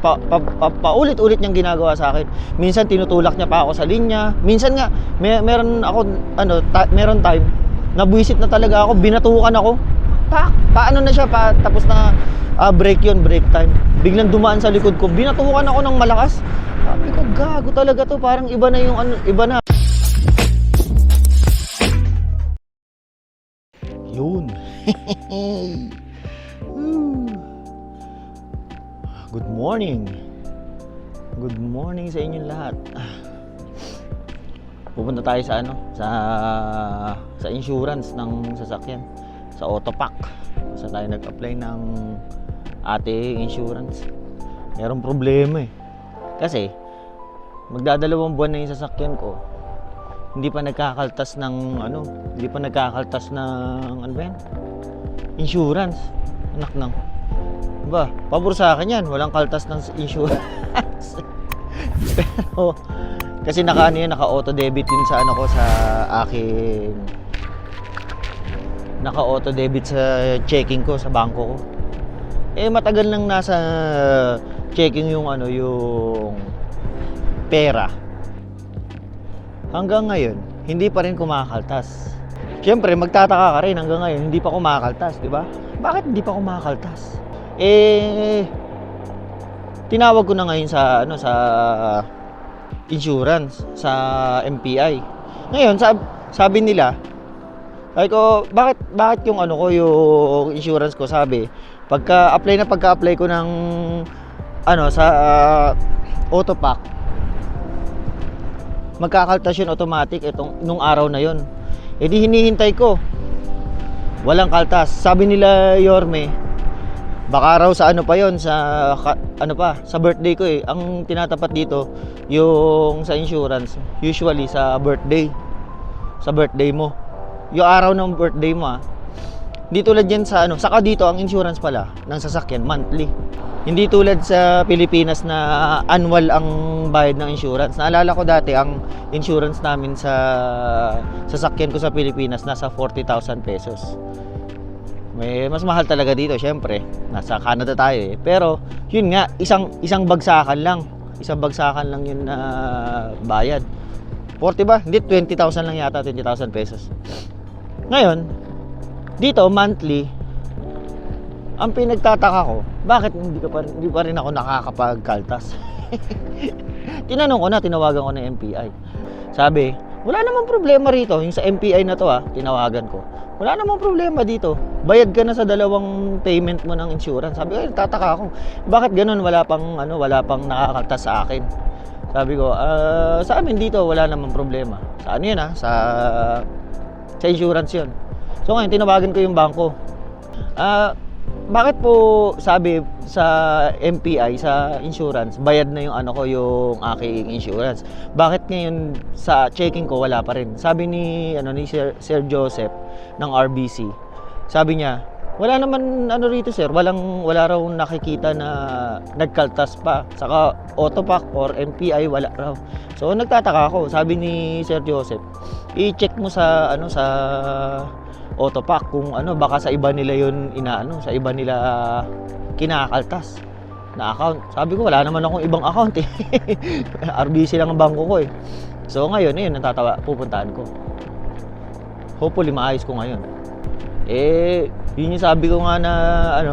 Pa, pa, pa, paulit-ulit niyang ginagawa sa akin. Minsan tinutulak niya pa ako sa linya. Minsan nga, may, meron ako, ano, ta, meron time, nabuisit na talaga ako, binatukan ako. Pa, paano na siya, pa, tapos na ah, break yon break time. Biglang dumaan sa likod ko, binatukan ako ng malakas. Sabi ko, gago talaga to, parang iba na yung, ano, iba na. Yun. Woo. Good morning. Good morning sa inyong lahat. Pupunta tayo sa ano, sa sa insurance ng sasakyan, sa Autopac. Sa tayo nag-apply ng ating insurance. Merong problema eh. Kasi magdadalawang buwan na yung sasakyan ko. Hindi pa nagkakaltas ng ano, hindi pa nagkakaltas ng ano ba yan? Insurance. Anak ng ba, pabor sa akin yan. Walang kaltas ng insurance. Pero, kasi naka ano yan, naka auto debit yun sa ano ko sa aking naka auto debit sa checking ko sa bangko ko. Eh matagal nang nasa checking yung ano yung pera. Hanggang ngayon, hindi pa rin kumakaltas. Siyempre, magtataka ka rin hanggang ngayon, hindi pa kumakaltas, di ba? Bakit hindi pa kumakaltas? Eh, tinawag ko na ngayon sa, ano, sa insurance, sa MPI. Ngayon, sab- sabi nila, sabi ko, bakit, bakit yung ano ko, yung insurance ko, sabi, pagka-apply na pagka-apply ko ng, ano, sa uh, Autopac, magkakaltas yun automatic itong nung araw na yon. E di hinihintay ko. Walang kaltas. Sabi nila Yorme, baka raw sa ano pa yon sa ka- ano pa, sa birthday ko eh. Ang tinatapat dito yung sa insurance, usually sa birthday. Sa birthday mo. Yung araw ng birthday mo ah. Hindi tulad yan sa ano, saka dito ang insurance pala ng sasakyan monthly. Hindi tulad sa Pilipinas na annual ang bayad ng insurance. Naalala ko dati ang insurance namin sa sasakyan ko sa Pilipinas nasa 40,000 pesos. May mas mahal talaga dito, syempre. Nasa Canada tayo eh. Pero yun nga, isang isang bagsakan lang. Isang bagsakan lang yun na bayad. 40 ba? Hindi 20,000 lang yata, 20,000 pesos. Ngayon, dito monthly ang pinagtataka ko bakit hindi ka pa hindi pa rin ako nakakapagkaltas tinanong ko na tinawagan ko ng MPI sabi wala namang problema rito yung sa MPI na to ah tinawagan ko. Wala namang problema dito. Bayad ka na sa dalawang payment mo ng insurance. Sabi ko tataka ako. Bakit ganun? Wala pang ano wala pang nakakaltas sa akin. Sabi ko "Ah, sa amin dito wala namang problema. Sa ano yun ah sa sa insurance yun. So ngayon, tinawagan ko yung bangko. Ah, bakit po sabi sa MPI, sa insurance, bayad na yung ano ko, yung aking insurance. Bakit ngayon sa checking ko wala pa rin? Sabi ni ano ni Sir, Sir Joseph ng RBC. Sabi niya, wala naman ano rito sir, walang wala raw nakikita na nagkaltas pa. Saka Autopac or MPI wala raw. So nagtataka ako. Sabi ni Sir Joseph, i-check mo sa ano sa Autopac kung ano baka sa iba nila yun inaano sa iba nila kinakaltas na account. Sabi ko wala naman akong ibang account eh. RBC lang ang bangko ko eh. So ngayon, yun natatawa pupuntahan ko. Hopefully maayos ko ngayon. Eh, yun yung sabi ko nga na ano,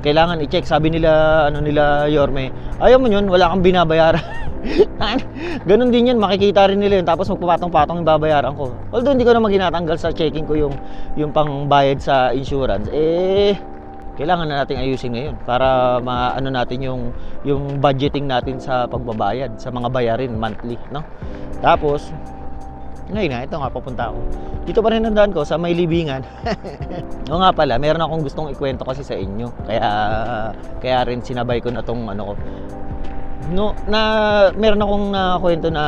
kailangan i-check. Sabi nila ano nila Yorme, ayaw mo yun, wala kang binabayaran. Ganon din yan, makikita rin nila yun. Tapos magpapatong-patong yung babayaran ko. Although hindi ko naman ginatanggal sa checking ko yung, yung pangbayad sa insurance. Eh, kailangan na nating ayusin ngayon para maano natin yung yung budgeting natin sa pagbabayad sa mga bayarin monthly, no? Tapos ngayon nga, ito nga papunta ako. Dito pa rin ang ko sa may libingan. o nga pala, meron akong gustong ikwento kasi sa inyo. Kaya kaya rin sinabay ko na tong ano ko. No, na meron akong nakwento na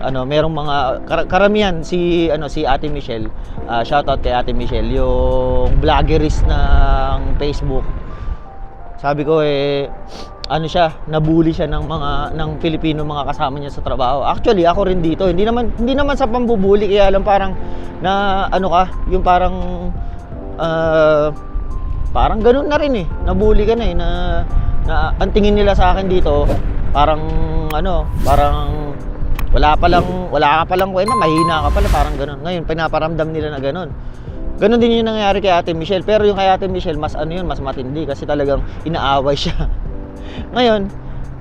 ano, merong mga kar- karamihan si ano si Ate Michelle. ah, shoutout kay Ate Michelle, yung vloggerist ng Facebook. Sabi ko eh ano siya, nabully siya ng mga ng Pilipino mga kasama niya sa trabaho. Actually, ako rin dito. Hindi naman hindi naman sa pambubuli kaya lang parang na ano ka, yung parang ah, parang ganun na rin eh. Nabully ka na eh na Na ang tingin nila sa akin dito, parang ano, parang wala pa lang, wala ka pa lang kwenta, mahina ka pala, parang ganun. Ngayon, pinaparamdam nila na ganun. Ganun din yung nangyayari kay Ate Michelle. Pero yung kay Ate Michelle, mas ano yun, mas matindi kasi talagang inaaway siya. Ngayon,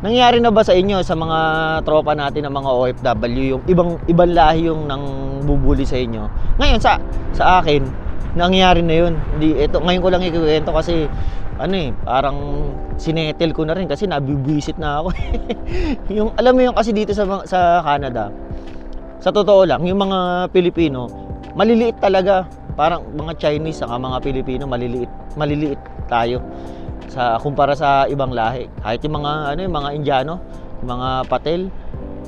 nangyayari na ba sa inyo sa mga tropa natin ng mga OFW yung ibang ibang lahi yung nang bubuli sa inyo? Ngayon sa sa akin, nangyayari na yun. Hindi ito ngayon ko lang ikuwento kasi ano eh, parang sinetel ko na rin kasi nabibwisit na ako. yung alam mo yung kasi dito sa sa Canada. Sa totoo lang, yung mga Pilipino, maliliit talaga. Parang mga Chinese saka mga Pilipino, maliliit. Maliliit tayo sa kumpara sa ibang lahi. Kahit yung mga ano yung mga Indiano, yung mga Patel,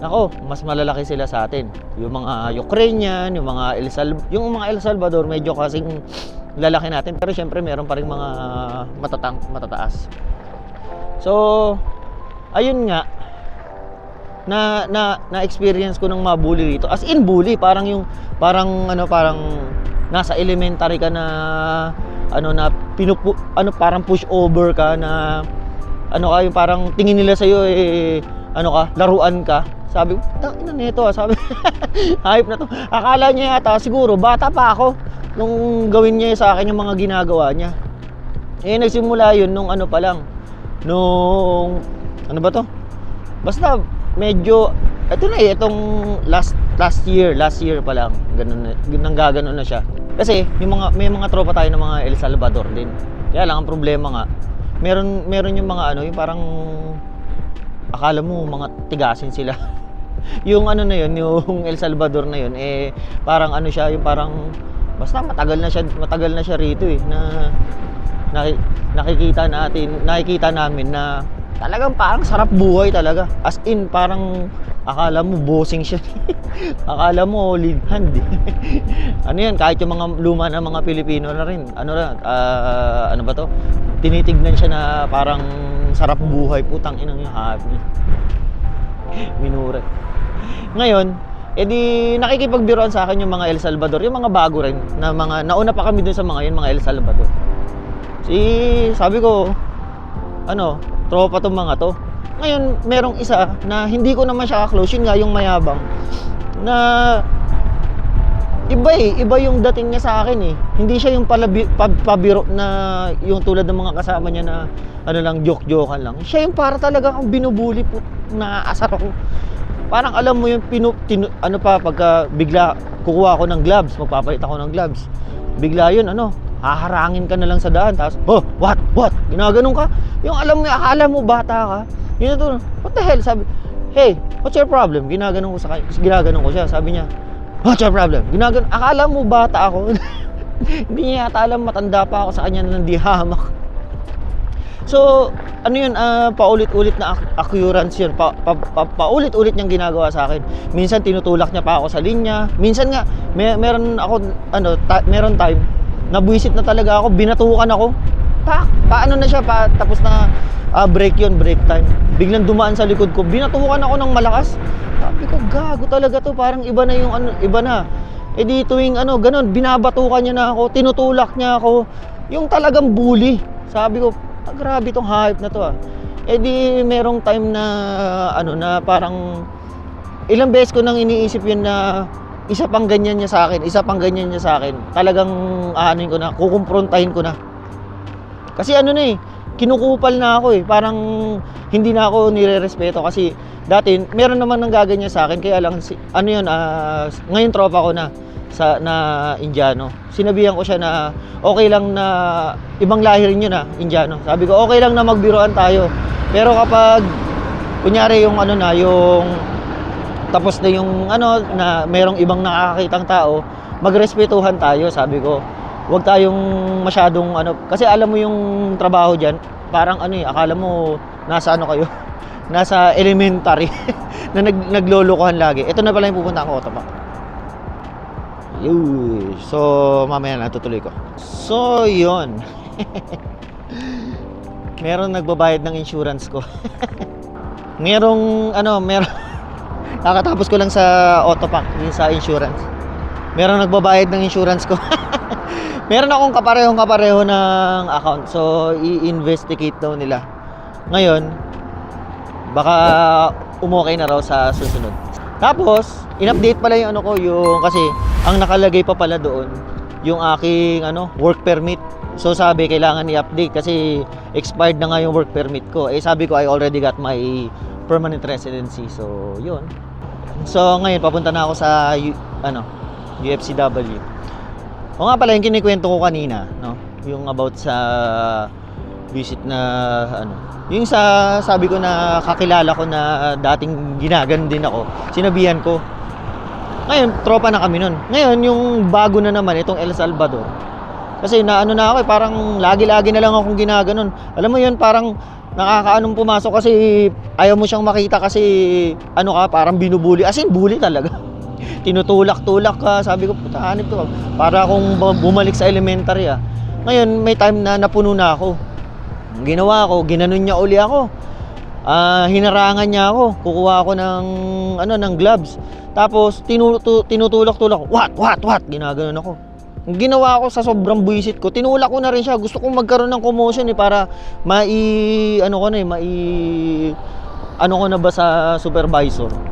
ako, mas malalaki sila sa atin. Yung mga Ukrainian, yung mga El Salvador, yung mga El Salvador medyo kasing lalaki natin pero syempre meron pa rin mga matatang matataas. So, ayun nga na na na experience ko ng mabully dito. As in bully, parang yung parang ano parang nasa elementary ka na ano na pinupu, ano parang push over ka na ano ka yung parang tingin nila sa iyo eh ano ka, laruan ka. Sabi ko, tangina nito ah, sabi. Hype na to. Akala niya yata siguro bata pa ako nung gawin niya sa akin yung mga ginagawa niya. Eh nagsimula yun nung ano pa lang. Nung ano ba to? Basta medyo ito na eh, itong last last year, last year pa lang. Ganun na, nang gaganon na siya. Kasi yung mga may mga tropa tayo ng mga El Salvador din. Kaya lang ang problema nga, meron meron yung mga ano, yung parang akala mo mga tigasin sila. yung ano na yun, yung El Salvador na yun, eh parang ano siya, yung parang basta matagal na siya, matagal na siya rito eh na naki- nakikita natin, nakikita namin na talagang parang sarap buhay talaga. As in, parang akala mo bossing siya. akala mo lead hand. eh. ano yan, kahit yung mga luma na mga Pilipino na rin, ano na, ah, ano ba to? Tinitignan siya na parang sarap buhay, putang inang happy. Minure. Ngayon, edi nakikipagbiroan sa akin yung mga El Salvador, yung mga bago rin, na mga, nauna pa kami dun sa mga yun, mga El Salvador. Si, sabi ko, ano, tropa tong mga to. Ngayon, merong isa na hindi ko naman siya ka-close, yun nga yung mayabang, na iba eh, iba yung dating niya sa akin eh. Hindi siya yung palabi, pab, pabiro na yung tulad ng mga kasama niya na ano lang, joke-jokean lang. Siya yung para talaga akong binubuli po, na asar ako. Parang alam mo yung pinu, tinu, ano pa, pagka bigla kukuha ako ng gloves, magpapalit ako ng gloves. Bigla yun, ano, haharangin ka na lang sa daan, tapos, oh, what, what, ginaganon ka? Yung alam mo, akala mo bata ka, yun na to, what the hell, sabi, hey, what's your problem? Ginaganon ko sa kanya, ginaganon ko siya, sabi niya, what's your problem? Ginaganon, akala mo bata ako, hindi niya yata alam, matanda pa ako sa kanya na hindi hamak. So, ano yun, ah, paulit-ulit na ac- occurrence yun. Pa, pa, pa, paulit-ulit niyang ginagawa sa akin. Minsan tinutulak niya pa ako sa linya. Minsan nga, may, meron ako, ano, ta, meron time, nabwisit na talaga ako, binatukan ako. Pa, paano na siya, pa, tapos na ah, break yun, break time. Biglang dumaan sa likod ko, binatukan ako ng malakas. Sabi ko, gago talaga to, parang iba na yung, ano, iba na. Eh di tuwing ano, ganun, binabatukan niya na ako, tinutulak niya ako. Yung talagang bully. Sabi ko, ah, grabe tong hype na to ah. Eh di merong time na ano na parang ilang beses ko nang iniisip yun na isa pang ganyan niya sa akin, isa pang ganyan niya sa akin. Talagang aanin ko na, kukumprontahin ko na. Kasi ano na eh, kinukupal na ako eh. Parang hindi na ako nire-respeto kasi dati meron naman nang gaganyan sa akin kaya lang si, ano yun, ah, ngayon tropa ko na sa na Indiano. Sinabihan ko siya na okay lang na ibang lahi rin yun ah, Indiano. Sabi ko okay lang na magbiroan tayo. Pero kapag kunyari yung ano na, yung tapos na yung ano na merong ibang nakakakitang tao, magrespetuhan tayo, sabi ko. Huwag tayong masyadong ano kasi alam mo yung trabaho diyan, parang ano eh, akala mo nasa ano kayo, nasa elementary na nag, naglolokohan lagi. Ito na pala yung pupunta ko, Otopak. Yun. So, mamaya na tutuloy ko. So, yun. Meron nagbabayad ng insurance ko. Merong ano, meron Kakatapos ko lang sa Autopack, yung sa insurance. Meron nagbabayad ng insurance ko. Meron akong kaparehong kapareho ng account. So, i-investigate daw nila Ngayon, baka umokay na raw sa susunod. Tapos, in-update pala yung ano ko, yung kasi ang nakalagay pa pala doon yung aking ano, work permit. So sabi kailangan i-update kasi expired na nga yung work permit ko. Eh sabi ko I already got my permanent residency. So, yun. So ngayon papunta na ako sa ano, UFCW. O nga pala yung kinikwento ko kanina, no? Yung about sa visit na ano. Yung sa sabi ko na kakilala ko na dating ginagan din ako, sinabihan ko. Ngayon, tropa na kami nun. Ngayon, yung bago na naman, itong El Salvador. Kasi na ano na ako eh, parang lagi-lagi na lang akong ginaganon. Alam mo yun, parang nakakaanong pumasok kasi ayaw mo siyang makita kasi ano ka, parang binubuli. As in, bully talaga. Tinutulak-tulak ka. Sabi ko, puta, hanip to. Para akong bu- bumalik sa elementary ah. Ngayon, may time na napuno na ako. Ang ginawa ko, ginanon niya uli ako. Ah, hinarangan niya ako. Kukuha ako ng ano ng gloves. Tapos tinutu- tinutulak-tulak. What? What? What? Ginaganon ako. Ang ginawa ko sa sobrang buwisit ko, tinulak ko na rin siya. Gusto kong magkaroon ng commotion eh para mai ano ko na eh, mai ano ko na ba sa supervisor.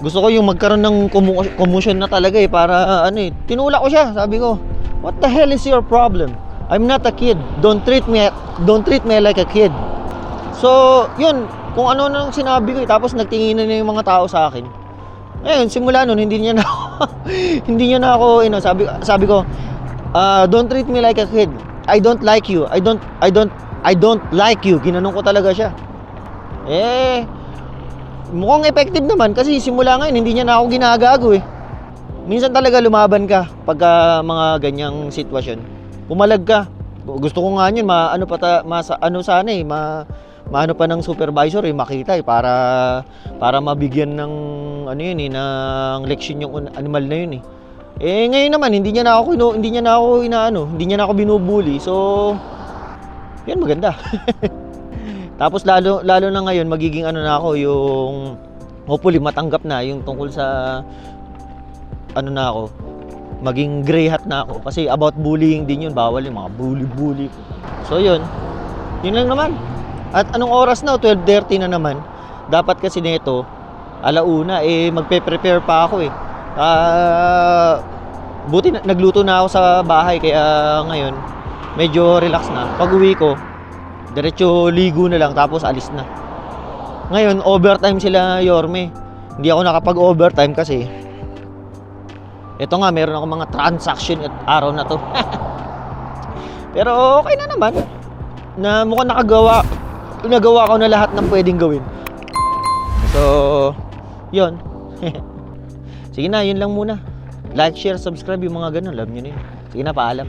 Gusto ko yung magkaroon ng commo- commotion na talaga eh para ano eh, tinulak ko siya. Sabi ko, "What the hell is your problem? I'm not a kid. Don't treat me don't treat me like a kid." So, yun, kung ano nang sinabi ko eh, tapos nagtinginan na yung mga tao sa akin. Ngayon, simula nun, hindi niya na hindi niya na ako, you know, sabi, sabi ko, "Ah, don't treat me like a kid. I don't like you. I don't, I don't, I don't like you. Ginanong ko talaga siya. Eh, mukhang effective naman kasi simula ngayon, hindi niya na ako ginagago eh. Minsan talaga lumaban ka pagka mga ganyang sitwasyon. Pumalag ka. Gusto ko nga yun, ma, ano pa ta, ma, ano sana eh, ma, maano pa ng supervisor eh, makita eh, para, para mabigyan ng, ano yun eh, ng leksyon yung un- animal na yun eh. Eh, ngayon naman, hindi niya na ako, kinu- hindi niya na ako inaano, hindi niya na ako binubuli. So, yan maganda. Tapos lalo lalo na ngayon magiging ano na ako yung hopefully matanggap na yung tungkol sa ano na ako maging gray hat na ako. Kasi about bullying din yun bawal yung mga bully bully so yun. Yun lang naman. At anong oras na? 12.30 na naman. Dapat kasi nito alauna eh magpe-prepare pa ako eh. Ah buti na, nagluto na ako sa bahay kaya ngayon medyo relax na. Pag uwi ko diretso ligo na lang tapos alis na ngayon overtime sila Yorme hindi ako nakapag-overtime kasi ito nga, meron ako mga transaction at araw na to. Pero okay na naman. Na mukhang nakagawa, nagawa ko na lahat ng pwedeng gawin. So, yon. Sige na, yun lang muna. Like, share, subscribe yung mga ganun. Alam nyo na yun. Sige na, paalam.